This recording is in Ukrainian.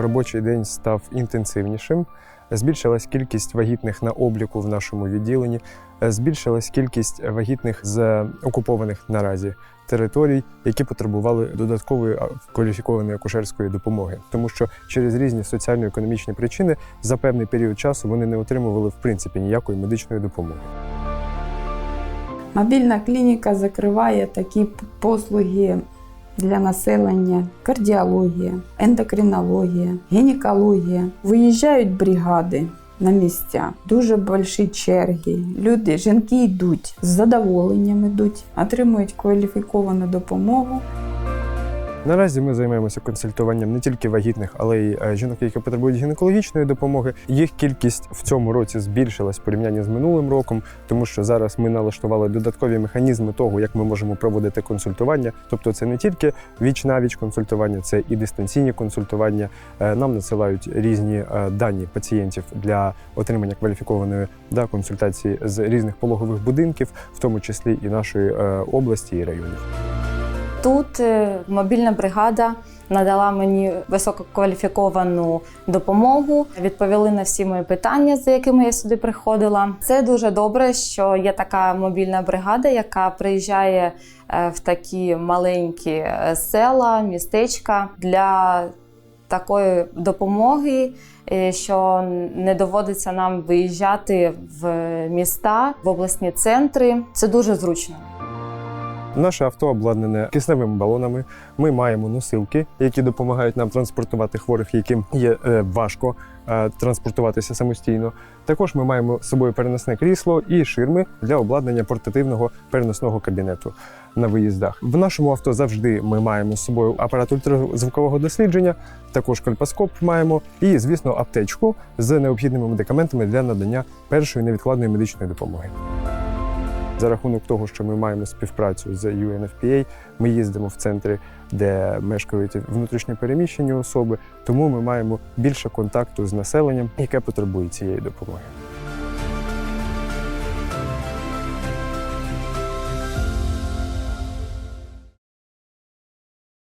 робочий день став інтенсивнішим. Збільшилась кількість вагітних на обліку в нашому відділенні, збільшилась кількість вагітних з окупованих наразі територій, які потребували додаткової кваліфікованої акушерської допомоги, тому що через різні соціально-економічні причини за певний період часу вони не отримували в принципі ніякої медичної допомоги. Мобільна клініка закриває такі послуги для населення: кардіологія, ендокринологія, гінекологія. Виїжджають бригади на місця. Дуже великі черги. Люди, жінки йдуть з задоволенням йдуть, отримують кваліфіковану допомогу. Наразі ми займаємося консультуванням не тільки вагітних, але й е, жінок, які потребують гінекологічної допомоги. Їх кількість в цьому році збільшилась в порівнянні з минулим роком, тому що зараз ми налаштували додаткові механізми того, як ми можемо проводити консультування. Тобто, це не тільки віч на віч консультування, це і дистанційні консультування. Е, Нам надсилають різні е, дані пацієнтів для отримання кваліфікованої да, консультації з різних пологових будинків, в тому числі і нашої області і районів. Тут е, мобільна бригада надала мені висококваліфіковану допомогу, відповіли на всі мої питання, за якими я сюди приходила. Це дуже добре, що є така мобільна бригада, яка приїжджає е, в такі маленькі е, села, містечка для такої допомоги. Що не доводиться нам виїжджати в міста, в обласні центри. Це дуже зручно. Наше авто обладнане кисневими балонами. Ми маємо носилки, які допомагають нам транспортувати хворих, яким є е, важко е, транспортуватися самостійно. Також ми маємо з собою переносне крісло і ширми для обладнання портативного переносного кабінету на виїздах. В нашому авто завжди ми маємо з собою апарат ультразвукового дослідження, також кольпоскоп маємо і, звісно, аптечку з необхідними медикаментами для надання першої невідкладної медичної допомоги. За рахунок того, що ми маємо співпрацю з UNFPA, ми їздимо в центри, де мешкають внутрішньо переміщені особи, тому ми маємо більше контакту з населенням, яке потребує цієї допомоги.